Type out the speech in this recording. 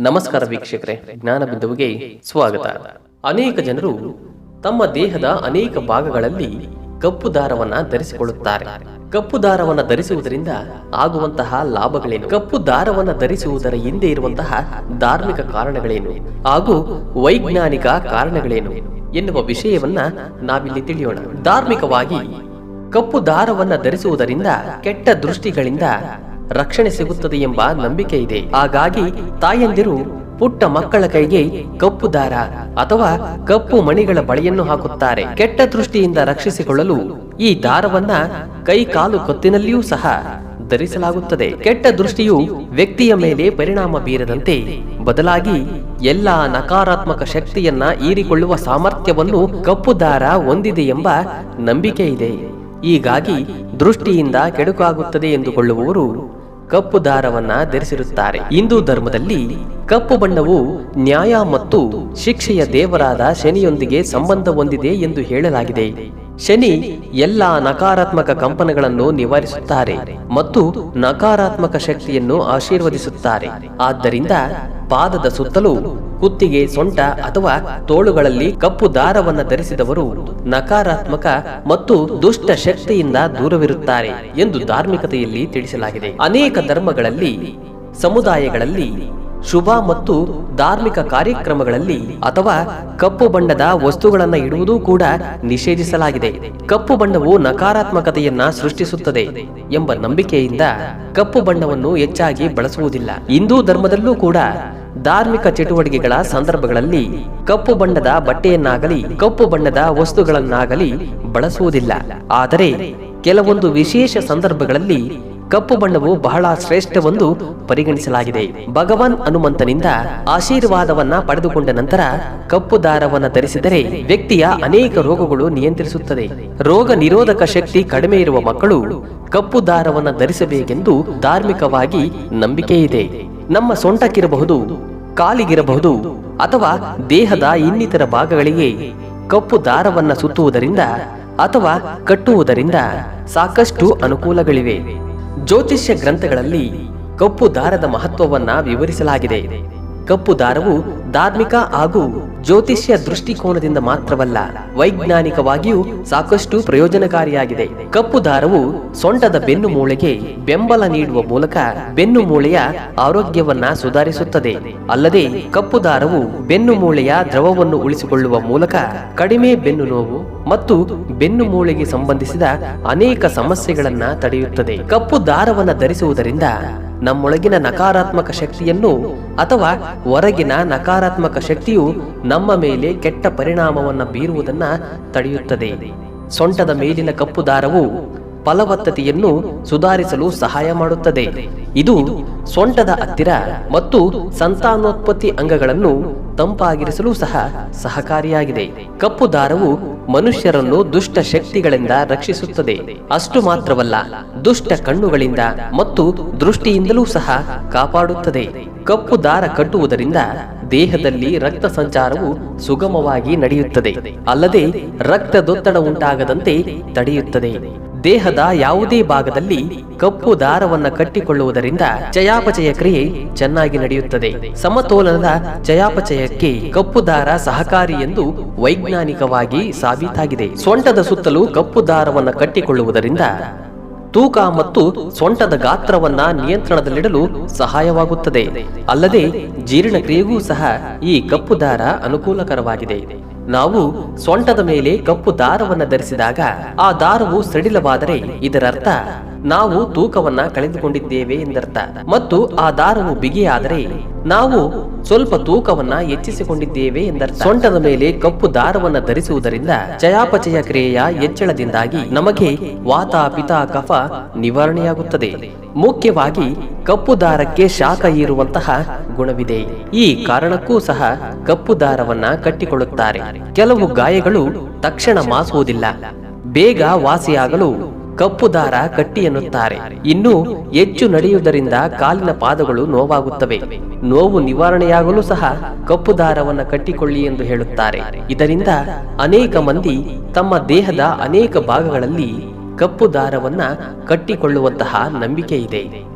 ನಮಸ್ಕಾರ ವೀಕ್ಷಕರೇ, ಜ್ಞಾನ ಬಿಂದುವಿಗೆ ಸ್ವಾಗತ. ಅನೇಕ ಜನರು ತಮ್ಮ ದೇಹದ ಅನೇಕ ಭಾಗಗಳಲ್ಲಿ ಕಪ್ಪು ದಾರವನ್ನ ಧರಿಸಿಕೊಳ್ಳುತ್ತಾರೆ. ಕಪ್ಪು ದಾರವನ್ನ ಧರಿಸುವುದರಿಂದ ಆಗುವಂತಹ ಲಾಭಗಳೇನು? ಕಪ್ಪು ದಾರವನ್ನ ಧರಿಸುವುದರ ಹಿಂದೆ ಇರುವಂತಹ ಧಾರ್ಮಿಕ ಕಾರಣಗಳೇನು? ಹಾಗೂ ವೈಜ್ಞಾನಿಕ ಕಾರಣಗಳೇನು ಎನ್ನುವ ವಿಷಯವನ್ನ ನಾವಿಲ್ಲಿ ತಿಳಿಯೋಣ. ಧಾರ್ಮಿಕವಾಗಿ ಕಪ್ಪು ದಾರವನ್ನ ಧರಿಸುವುದರಿಂದ ಕೆಟ್ಟ ದೃಷ್ಟಿಗಳಿಂದ ರಕ್ಷಣೆ ಸಿಗುತ್ತದೆ ಎಂಬ ನಂಬಿಕೆ ಇದೆ. ಹಾಗಾಗಿ ತಾಯಂದಿರು ಪುಟ್ಟ ಮಕ್ಕಳ ಕೈಗೆ ಕಪ್ಪು ದಾರ ಅಥವಾ ಕಪ್ಪು ಮಣಿಗಳ ಬಳೆಯನ್ನು ಹಾಕುತ್ತಾರೆ. ಕೆಟ್ಟ ದೃಷ್ಟಿಯಿಂದ ರಕ್ಷಿಸಿಕೊಳ್ಳಲು ಈ ದಾರವನ್ನ ಕೈ ಕಾಲು ಕತ್ತಿನಲ್ಲಿಯೂ ಸಹ ಧರಿಸಲಾಗುತ್ತದೆ. ಕೆಟ್ಟ ದೃಷ್ಟಿಯು ವ್ಯಕ್ತಿಯ ಮೇಲೆ ಪರಿಣಾಮ ಬೀರದಂತೆ ಬದಲಾಗಿ ಎಲ್ಲಾ ನಕಾರಾತ್ಮಕ ಶಕ್ತಿಯನ್ನ ಹೀರಿಕೊಳ್ಳುವ ಸಾಮರ್ಥ್ಯವನ್ನು ಕಪ್ಪು ದಾರ ಹೊಂದಿದೆ ಎಂಬ ನಂಬಿಕೆ ಇದೆ. ಹೀಗಾಗಿ ದೃಷ್ಟಿಯಿಂದ ಕೆಡುಕಾಗುತ್ತದೆ ಎಂದುಕೊಳ್ಳುವವರು ಕಪ್ಪು ದಾರವನ್ನ ಧರಿಸಿರುತ್ತಾರೆ. ಹಿಂದೂ ಧರ್ಮದಲ್ಲಿ ಕಪ್ಪು ಬಣ್ಣವು ನ್ಯಾಯ ಮತ್ತು ಶಿಕ್ಷೆಯ ದೇವರಾದ ಶನಿಯೊಂದಿಗೆ ಸಂಬಂಧ ಹೊಂದಿದೆ ಎಂದು ಹೇಳಲಾಗಿದೆ. ಶನಿ ಎಲ್ಲ ನಕಾರಾತ್ಮಕ ಕಂಪನಗಳನ್ನು ನಿವಾರಿಸುತ್ತಾರೆ ಮತ್ತು ನಕಾರಾತ್ಮಕ ಶಕ್ತಿಯನ್ನು ಆಶೀರ್ವದಿಸುತ್ತಾರೆ. ಆದ್ದರಿಂದ ಪಾದದ ಸುತ್ತಲೂ ಕುತ್ತಿಗೆ ಸೊಂಟ ಅಥವಾ ತೋಳುಗಳಲ್ಲಿ ಕಪ್ಪು ದಾರವನ್ನು ಧರಿಸಿದವರು ನಕಾರಾತ್ಮಕ ಮತ್ತು ದುಷ್ಟ ಶಕ್ತಿಯಿಂದ ದೂರವಿರುತ್ತಾರೆ ಎಂದು ಧಾರ್ಮಿಕತೆಯಲ್ಲಿ ತಿಳಿಸಲಾಗಿದೆ. ಅನೇಕ ಧರ್ಮಗಳಲ್ಲಿ, ಸಮುದಾಯಗಳಲ್ಲಿ ಶುಭ ಮತ್ತು ಧಾರ್ಮಿಕ ಕಾರ್ಯಕ್ರಮಗಳಲ್ಲಿ ಅಥವಾ ಕಪ್ಪು ಬಣ್ಣದ ವಸ್ತುಗಳನ್ನು ಇಡುವುದೂ ಕೂಡ ನಿಷೇಧಿಸಲಾಗಿದೆ. ಕಪ್ಪು ಬಣ್ಣವು ನಕಾರಾತ್ಮಕತೆಯನ್ನ ಸೃಷ್ಟಿಸುತ್ತದೆ ಎಂಬ ನಂಬಿಕೆಯಿಂದ ಕಪ್ಪು ಬಣ್ಣವನ್ನು ಹೆಚ್ಚಾಗಿ ಬಳಸುವುದಿಲ್ಲ. ಹಿಂದೂ ಧರ್ಮದಲ್ಲೂ ಕೂಡ ಧಾರ್ಮಿಕ ಚಟುವಟಿಕೆಗಳ ಸಂದರ್ಭಗಳಲ್ಲಿ ಕಪ್ಪು ಬಣ್ಣದ ಬಟ್ಟೆಯನ್ನಾಗಲಿ, ಕಪ್ಪು ಬಣ್ಣದ ವಸ್ತುಗಳನ್ನಾಗಲಿ ಬಳಸುವುದಿಲ್ಲ. ಆದರೆ ಕೆಲವೊಂದು ವಿಶೇಷ ಸಂದರ್ಭಗಳಲ್ಲಿ ಕಪ್ಪು ಬಣ್ಣವು ಬಹಳ ಶ್ರೇಷ್ಠವೆಂದು ಪರಿಗಣಿಸಲಾಗಿದೆ. ಭಗವಾನ್ ಹನುಮಂತನಿಂದ ಆಶೀರ್ವಾದವನ್ನ ಪಡೆದುಕೊಂಡ ನಂತರ ಕಪ್ಪು ದಾರವನ್ನ ಧರಿಸಿದರೆ ವ್ಯಕ್ತಿಯ ಅನೇಕ ರೋಗಗಳು ನಿಯಂತ್ರಿಸುತ್ತದೆ. ರೋಗ ನಿರೋಧಕ ಶಕ್ತಿ ಕಡಿಮೆ ಇರುವ ಮಕ್ಕಳು ಕಪ್ಪು ದಾರವನ್ನ ಧರಿಸಬೇಕೆಂದು ಧಾರ್ಮಿಕವಾಗಿ ನಂಬಿಕೆ ಇದೆ ನಮ್ಮ ಸೊಂಟಕ್ಕಿರಬಹುದು, ಕಾಲಿಗಿರಬಹುದು ಅಥವಾ ದೇಹದ ಇನ್ನಿತರ ಭಾಗಗಳಿಗೆ ಕಪ್ಪು ದಾರವನ್ನ ಸುತ್ತುವುದರಿಂದ ಅಥವಾ ಕಟ್ಟುವುದರಿಂದ ಸಾಕಷ್ಟು ಅನುಕೂಲಗಳಿವೆ. ಜ್ಯೋತಿಷ್ಯ ಗ್ರಂಥಗಳಲ್ಲಿ ಕಪ್ಪು ದಾರದ ಮಹತ್ವವನ್ನ ವಿವರಿಸಲಾಗಿದೆ. ಕಪ್ಪು ದಾರವು ಧಾರ್ಮಿಕ ಹಾಗೂ ಜ್ಯೋತಿಷ್ಯ ದೃಷ್ಟಿಕೋನದಿಂದ ಮಾತ್ರವಲ್ಲ, ವೈಜ್ಞಾನಿಕವಾಗಿಯೂ ಸಾಕಷ್ಟು ಪ್ರಯೋಜನಕಾರಿಯಾಗಿದೆ. ಕಪ್ಪು ದಾರವು ಸೊಂಟದ ಬೆನ್ನು ಮೂಳೆಗೆ ಬೆಂಬಲ ನೀಡುವ ಮೂಲಕ ಬೆನ್ನು ಮೂಳೆಯ ಆರೋಗ್ಯವನ್ನ ಸುಧಾರಿಸುತ್ತದೆ. ಅಲ್ಲದೆ, ಕಪ್ಪು ದಾರವು ಬೆನ್ನು ಮೂಳೆಯ ದ್ರವವನ್ನು ಉಳಿಸಿಕೊಳ್ಳುವ ಮೂಲಕ ಕಡಿಮೆ ಬೆನ್ನು ನೋವು ಮತ್ತು ಬೆನ್ನು ಮೂಳೆಗೆ ಸಂಬಂಧಿಸಿದ ಅನೇಕ ಸಮಸ್ಯೆಗಳನ್ನ ತಡೆಯುತ್ತದೆ. ಕಪ್ಪು ದಾರವನ್ನು ಧರಿಸುವುದರಿಂದ ನಮ್ಮೊಳಗಿನ ನಕಾರಾತ್ಮಕ ಶಕ್ತಿಯನ್ನು ಅಥವಾ ಹೊರಗಿನ ನಕಾರಾತ್ಮಕ ಶಕ್ತಿಯು ನಮ್ಮ ಮೇಲೆ ಕೆಟ್ಟ ಪರಿಣಾಮವನ್ನು ಬೀರುವುದನ್ನು ತಡೆಯುತ್ತದೆ. ಸೊಂಟದ ಮೇಲಿನ ಕಪ್ಪು ದಾರವು ಫಲವತ್ತತೆಯನ್ನು ಸುಧಾರಿಸಲು ಸಹಾಯ ಮಾಡುತ್ತದೆ. ಇದು ಸೊಂಟದ ಹತ್ತಿರ ಮತ್ತು ಸಂತಾನೋತ್ಪತ್ತಿ ಅಂಗಗಳನ್ನು ತಂಪಾಗಿರಿಸಲು ಸಹ ಸಹಕಾರಿಯಾಗಿದೆ. ಕಪ್ಪು ದಾರವು ಮನುಷ್ಯರನ್ನು ದುಷ್ಟ ಶಕ್ತಿಗಳಿಂದ ರಕ್ಷಿಸುತ್ತದೆ. ಅಷ್ಟು ಮಾತ್ರವಲ್ಲ, ದುಷ್ಟ ಕಣ್ಣುಗಳಿಂದ ಮತ್ತು ದೃಷ್ಟಿಯಿಂದಲೂ ಸಹ ಕಾಪಾಡುತ್ತದೆ. ಕಪ್ಪು ದಾರ ಕಟ್ಟುವುದರಿಂದ ದೇಹದಲ್ಲಿ ರಕ್ತ ಸಂಚಾರವು ಸುಗಮವಾಗಿ ನಡೆಯುತ್ತದೆ. ಅಲ್ಲದೆ ರಕ್ತದೊತ್ತಡ ಉಂಟಾಗದಂತೆ ತಡೆಯುತ್ತದೆ. ದೇಹದ ಯಾವುದೇ ಭಾಗದಲ್ಲಿ ಕಪ್ಪು ದಾರವನ್ನ ಕಟ್ಟಿಕೊಳ್ಳುವುದರಿಂದ ಚಯಾಪಚಯ ಕ್ರಿಯೆ ಚೆನ್ನಾಗಿ ನಡೆಯುತ್ತದೆ. ಸಮತೋಲನದ ಚಯಾಪಚಯಕ್ಕೆ ಕಪ್ಪು ದಾರ ಸಹಕಾರಿ ಎಂದು ವೈಜ್ಞಾನಿಕವಾಗಿ ಸಾಬೀತಾಗಿದೆ. ಸೊಂಟದ ಸುತ್ತಲೂ ಕಪ್ಪು ದಾರವನ್ನು ಕಟ್ಟಿಕೊಳ್ಳುವುದರಿಂದ ತೂಕ ಮತ್ತು ಸೊಂಟದ ಗಾತ್ರವನ್ನ ನಿಯಂತ್ರಣದಲ್ಲಿಡಲು ಸಹಾಯವಾಗುತ್ತದೆ. ಅಲ್ಲದೆ ಜೀರ್ಣಕ್ರಿಯೆಗೂ ಸಹ ಈ ಕಪ್ಪು ದಾರ ಅನುಕೂಲಕರವಾಗಿದೆ. ನಾವು ಸೊಂಟದ ಮೇಲೆ ಕಪ್ಪು ದಾರವನ್ನು ಧರಿಸಿದಾಗ ಆ ದಾರವು ಸಡಿಲವಾದರೆ ಇದರರ್ಥ ನಾವು ತೂಕವನ್ನ ಕಳೆದುಕೊಂಡಿದ್ದೇವೆ ಎಂದರ್ಥ. ಮತ್ತು ಆ ದಾರವು ಬಿಗಿಯಾದರೆ ನಾವು ಸ್ವಲ್ಪ ತೂಕವನ್ನ ಹೆಚ್ಚಿಸಿಕೊಂಡಿದ್ದೇವೆ ಎಂದರ್ಥ. ಸೊಂಟದ ಮೇಲೆ ಕಪ್ಪು ದಾರವನ್ನ ಧರಿಸುವುದರಿಂದ ಚಯಾಪಚಯ ಕ್ರಿಯೆಯ ಹೆಚ್ಚಳದಿಂದಾಗಿ ನಮಗೆ ವಾತ ಪಿತ ಕಫ ನಿವಾರಣೆಯಾಗುತ್ತದೆ. ಮುಖ್ಯವಾಗಿ ಕಪ್ಪು ದಾರಕ್ಕೆ ಶಾಖ ಇರುವಂತಹ ಗುಣವಿದೆ. ಈ ಕಾರಣಕ್ಕೂ ಸಹ ಕಪ್ಪು ದಾರವನ್ನ ಕಟ್ಟಿಕೊಳ್ಳುತ್ತಾರೆ. ಕೆಲವು ಗಾಯಗಳು ತಕ್ಷಣ ಮಾಸುವುದಿಲ್ಲ. ಬೇಗ ವಾಸಿಯಾಗಲು ಕಪ್ಪು ದಾರ ಕಟ್ಟಿ ಎನ್ನುತ್ತಾರೆ. ಇನ್ನು ಹೆಚ್ಚು ನಡೆಯುವುದರಿಂದ ಕಾಲಿನ ಪಾದಗಳು ನೋವಾಗುತ್ತವೆ. ನೋವು ನಿವಾರಣೆಯಾಗಲು ಸಹ ಕಪ್ಪು ದಾರವನ್ನು ಕಟ್ಟಿಕೊಳ್ಳಿ ಎಂದು ಹೇಳುತ್ತಾರೆ. ಇದರಿಂದ ಅನೇಕ ಮಂದಿ ತಮ್ಮ ದೇಹದ ಅನೇಕ ಭಾಗಗಳಲ್ಲಿ ಕಪ್ಪು ದಾರವನ್ನ ಕಟ್ಟಿಕೊಳ್ಳುವಂತಹ ನಂಬಿಕೆ ಇದೆ.